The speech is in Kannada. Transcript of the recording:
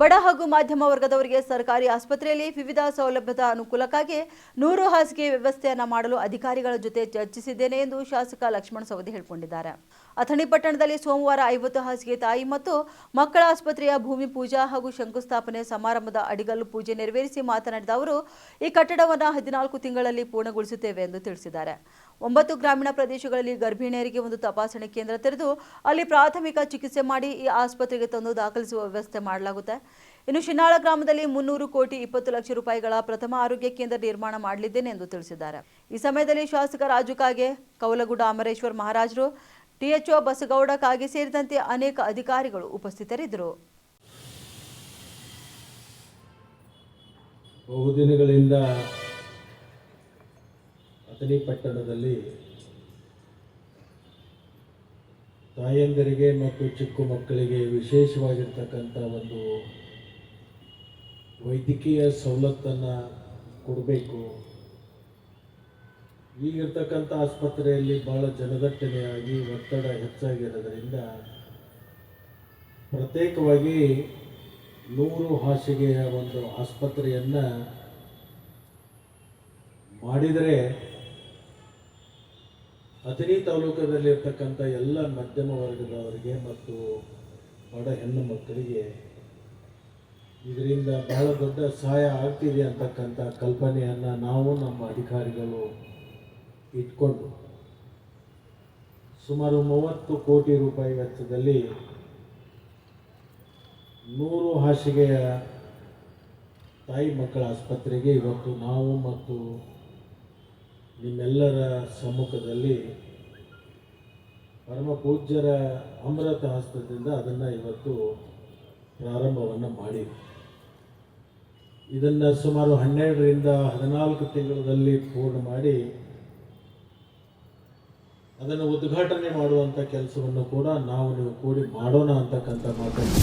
ಬಡ ಹಾಗೂ ಮಾಧ್ಯಮ ವರ್ಗದವರಿಗೆ ಸರ್ಕಾರಿ ಆಸ್ಪತ್ರೆಯಲ್ಲಿ ವಿವಿಧ ಸೌಲಭ್ಯದ ಅನುಕೂಲಕ್ಕಾಗಿ ನೂರು ಹಾಸಿಗೆ ವ್ಯವಸ್ಥೆಯನ್ನು ಮಾಡಲು ಅಧಿಕಾರಿಗಳ ಜೊತೆ ಚರ್ಚಿಸಿದ್ದೇನೆ ಎಂದು ಶಾಸಕ ಲಕ್ಷ್ಮಣ ಸವದಿ ಹೇಳಿಕೊಂಡಿದ್ದಾರೆ. ಅಥಣಿ ಪಟ್ಟಣದಲ್ಲಿ ಸೋಮವಾರ ಐವತ್ತು ಹಾಸಿಗೆ ತಾಯಿ ಮತ್ತು ಮಕ್ಕಳ ಆಸ್ಪತ್ರೆಯ ಭೂಮಿ ಪೂಜಾ ಹಾಗೂ ಶಂಕುಸ್ಥಾಪನೆ ಸಮಾರಂಭದ ಅಡಿಗಲ್ಲು ಪೂಜೆ ನೆರವೇರಿಸಿ ಮಾತನಾಡಿದ ಅವರು, ಈ ಕಟ್ಟಡವನ್ನು ಹದಿನಾಲ್ಕು ತಿಂಗಳಲ್ಲಿ ಪೂರ್ಣಗೊಳಿಸುತ್ತೇವೆ ಎಂದು ತಿಳಿಸಿದ್ದಾರೆ. ಒಂಬತ್ತು ಗ್ರಾಮೀಣ ಪ್ರದೇಶಗಳಲ್ಲಿ ಗರ್ಭಿಣಿಯರಿಗೆ ಒಂದು ತಪಾಸಣೆ ಕೇಂದ್ರ ತೆರೆದು ಅಲ್ಲಿ ಪ್ರಾಥಮಿಕ ಚಿಕಿತ್ಸೆ ಮಾಡಿ ಈ ಆಸ್ಪತ್ರೆಗೆ ತಂದು ದಾಖಲಿಸುವ ವ್ಯವಸ್ಥೆ ಮಾಡಲಾಗುತ್ತೆ. ಇನ್ನು ಶಿನಾಳ ಗ್ರಾಮದಲ್ಲಿ ಮುನ್ನೂರು ಕೋಟಿ ಇಪ್ಪತ್ತು ಲಕ್ಷ ರೂಪಾಯಿಗಳ ಪ್ರಥಮ ಆರೋಗ್ಯ ಕೇಂದ್ರ ನಿರ್ಮಾಣ ಮಾಡಲಿದ್ದೇನೆ ಎಂದು ತಿಳಿಸಿದ್ದಾರೆ. ಈ ಸಮಯದಲ್ಲಿ ಶಾಸಕ ರಾಜು ಕಾಗೆ ಕೌಲಗುಡ ಅಮರೇಶ್ವರ್ ಮಹಾರಾಜರು, ಟಿಎಚ್ಒ ಬಸಗೌಡ ಕಾಗೆ ಸೇರಿದಂತೆ ಅನೇಕ ಅಧಿಕಾರಿಗಳು ಉಪಸ್ಥಿತರಿದ್ದರು. ಬಹುದಿನಗಳಿಂದ ಅಥಣಿ ಪಟ್ಟಣದಲ್ಲಿ ತಾಯಂದಿರಿಗೆ ಮತ್ತು ಚಿಕ್ಕ ಮಕ್ಕಳಿಗೆ ವಿಶೇಷವಾಗಿರ್ತಕ್ಕಂಥ ಒಂದು ವೈದ್ಯಕೀಯ ಸವಲತ್ತನ್ನು ಕೊಡಬೇಕು. ಈಗಿರ್ತಕ್ಕಂಥ ಆಸ್ಪತ್ರೆಯಲ್ಲಿ ಭಾಳ ಜನದಟ್ಟಣೆಯಾಗಿ ಒತ್ತಡ ಹೆಚ್ಚಾಗಿರೋದರಿಂದ ಪ್ರತ್ಯೇಕವಾಗಿ ನೂರು ಹಾಸಿಗೆಯ ಒಂದು ಆಸ್ಪತ್ರೆಯನ್ನು ಮಾಡಿದರೆ ಅಥಣಿ ತಾಲೂಕದಲ್ಲಿರ್ತಕ್ಕಂಥ ಎಲ್ಲ ಮಧ್ಯಮ ವರ್ಗದವರಿಗೆ ಮತ್ತು ಬಡ ಹೆಣ್ಣು ಮಕ್ಕಳಿಗೆ ಇದರಿಂದ ಬಹಳ ದೊಡ್ಡ ಸಹಾಯ ಆಗ್ತಿದೆ ಅಂತಕ್ಕಂಥ ಕಲ್ಪನೆಯನ್ನು ನಾವು ನಮ್ಮ ಅಧಿಕಾರಿಗಳು ಇಟ್ಕೊಂಡು ಸುಮಾರು ಮೂವತ್ತು ಕೋಟಿ ರೂಪಾಯಿ ವೆಚ್ಚದಲ್ಲಿ ನೂರು ಹಾಸಿಗೆಯ ತಾಯಿ ಮಕ್ಕಳ ಆಸ್ಪತ್ರೆಗೆ ಇವತ್ತು ನಾವು ಮತ್ತು ನಿಮ್ಮೆಲ್ಲರ ಸಮ್ಮುಖದಲ್ಲಿ ಪರಮ ಪೂಜ್ಯರ ಅಮೃತ ಹಸ್ತದಿಂದ ಅದನ್ನು ಇವತ್ತು ಪ್ರಾರಂಭವನ್ನು ಮಾಡಿ ಇದನ್ನು ಸುಮಾರು ಹನ್ನೆರಡರಿಂದ ಹದಿನಾಲ್ಕು ತಿಂಗಳಲ್ಲಿ ಪೂರ್ಣ ಮಾಡಿ, ಅದನ್ನು ಉದ್ಘಾಟನೆ ಮಾಡುವಂಥ ಕೆಲಸವನ್ನು ಕೂಡ ನಾವು ನೀವು ಕೂಡಿ ಮಾಡೋಣ ಅಂತಕ್ಕಂಥ ಮಾತನ್ನು